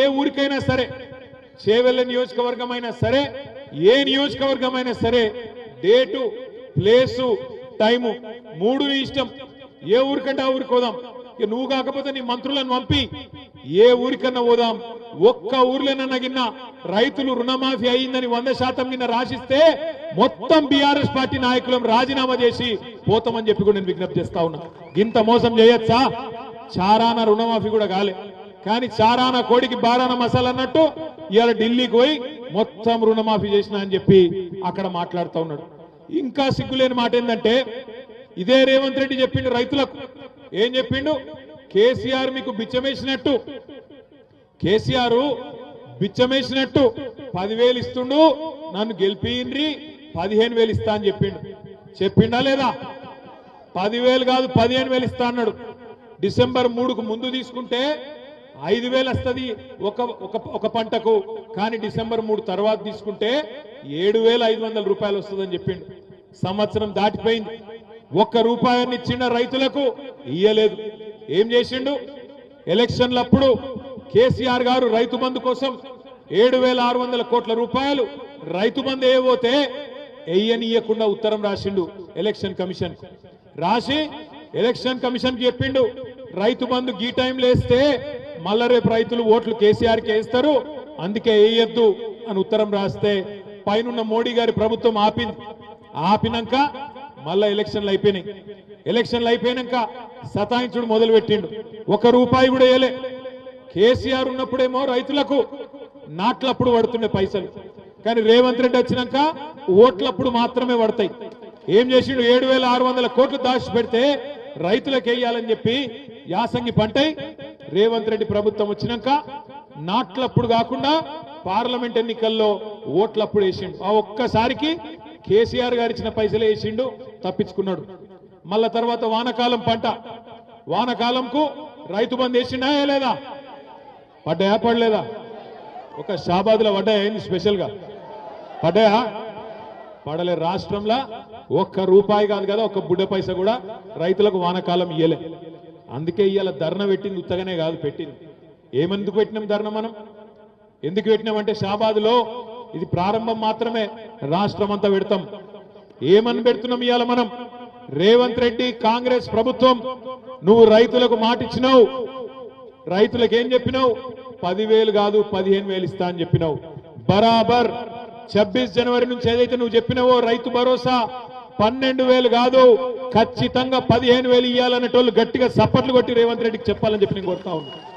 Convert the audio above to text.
ఏ ఊరికైనా సరే చేవెళ్ళ నియోజకవర్గం అయినా సరే ఏ నియోజకవర్గం అయినా సరే డేటు ప్లేసు టైము మూడు ఇష్టం. ఏ ఊరికంటే ఆ ఊరికి పోదాం. ఇక నువ్వు కాకపోతే నీ మంత్రులను పంపి ఏ ఊరికన్నా పోదాం. ఒక్క ఊర్లోనన్నా గిన్న రైతులు రుణమాఫీ అయిందని వంద శాతం కింద రాసిస్తే మొత్తం బీఆర్ఎస్ పార్టీ నాయకులను రాజీనామా చేసి పోతామని చెప్పి కూడా నేను విజ్ఞప్తి చేస్తా ఉన్నా. ఇంత మోసం చేయొచ్చా? చారాన రుణమాఫీ కూడా కాలే. కానీ చారాన కోడికి బారాన మసాలా అన్నట్టు ఇవాళ ఢిల్లీకి పోయి మొత్తం రుణమాఫీ చేసిన అని చెప్పి అక్కడ మాట్లాడుతూ ఉన్నాడు. ఇంకా సిగ్గులేని మాట ఏంటంటే ఇదే రేవంత్ రెడ్డి చెప్పిండు రైతులకు. ఏం చెప్పిండు? కేసీఆర్ మీకు బిచ్చమేసినట్టు. కేసీఆర్ బిచ్చమేసినట్టు. పదివేలు ఇస్తుండు నన్ను గెలిపియండ్రి పదిహేను వేలు ఇస్తా అని చెప్పిండు. చెప్పిండా లేదా? పదివేలు కాదు పదిహేను వేలు ఇస్తా అన్నాడు. డిసెంబర్ మూడుకు ముందు తీసుకుంటే ఐదు వేలు వస్తుంది ఒక ఒక ఒక పంటకు. కానీ డిసెంబర్ మూడు తర్వాత తీసుకుంటే ఏడు వేల ఐదు వందల రూపాయలు వస్తుందని చెప్పిండు. సంవత్సరం దాటిపోయింది. ఒక్క రూపాయాన్ని ఇచ్చిన రైతులకు ఇయ్యలేదు. ఏం చేసిండు? ఎలక్షన్లప్పుడు కేసీఆర్ గారు రైతు బంధు కోసం ఏడు వేల ఆరు వందల కోట్ల రూపాయలు రైతు బంధు ఏవోతే ఎయ్యనియకుండా ఉత్తరం రాసిండు ఎలక్షన్ కమిషన్. రాసి ఎలక్షన్ కమిషన్ చెప్పిండు రైతు బంధు గీ టైం లేస్తే మళ్ళా రేపు రైతులు ఓట్లు కేసీఆర్కి వేస్తారు అందుకే వేయొద్దు అని ఉత్తరం రాస్తే పైనున్న మోడీ గారి ప్రభుత్వం ఆపింది ఆపినాక మళ్ళా ఎలక్షన్లు అయిపోయినాయి. ఎలక్షన్లు అయిపోయినాక సతాయించుడు మొదలు పెట్టిండు ఒక రూపాయి కూడా వేయలే. కేసీఆర్ ఉన్నప్పుడేమో రైతులకు నాట్లప్పుడు పడుతుండే పైసలు. కానీ రేవంత్ రెడ్డి వచ్చినాక ఓట్లప్పుడు మాత్రమే పడతాయి. ఏం చేసిండు? ఏడు వేల ఆరు వందల కోట్లు దాచి పెడితే రైతులకు వేయాలని చెప్పి యాసంగి పంటై రేవంత్ రెడ్డి ప్రభుత్వం వచ్చినాక నాట్లప్పుడు కాకుండా పార్లమెంట్ ఎన్నికల్లో ఓట్లప్పుడు వేసిండు. ఆ ఒక్కసారికి కేసీఆర్ గారు ఇచ్చిన పైసలే వేసిండు తప్పించుకున్నాడు. మళ్ళా తర్వాత వానకాలం పంట. వానకాలంకు రైతు బంద్ వేసిండా లేదా? పడ్డాయా పడలేదా? ఒక షాబాద్లో పడ్డాయా ఏంది స్పెషల్గా? పడ్డాయా? పడలే రాష్ట్రంలో ఒక్క రూపాయి కాదు కదా ఒక్క బుడ్డ పైస కూడా రైతులకు వానకాలం ఇయ్యలే. అందుకే ఇవాళ ధర్న పెట్టింది ఉత్తగానే కాదు పెట్టింది. ఏమెందుకు పెట్టినాం ధర్న మనం? ఎందుకు పెట్టినామంటే షాబాద్లో ఇది ప్రారంభం మాత్రమే రాష్ట్రం అంతా పెడతాం. ఏమని పెడుతున్నాం ఇవాళ మనం? రేవంత్ రెడ్డి కాంగ్రెస్ ప్రభుత్వం నువ్వు రైతులకు మాట ఇచ్చినావు రైతులకు ఏం చెప్పినావు? పదివేలు కాదు పదిహేను వేలు ఇస్తా అని చెప్పినావు. బరాబర్ ఛబ్బీస్ జనవరి నుంచి ఏదైతే నువ్వు చెప్పినావో రైతు భరోసా పన్నెండు వేలు కాదు ఖచ్చితంగా పదిహేను వేలు ఇవ్వాలనేటోళ్ళు గట్టిగా సప్పట్లు కొట్టి రేవంత్ రెడ్డికి చెప్పాలని చెప్పి నేను కోరుతా ఉన్నాను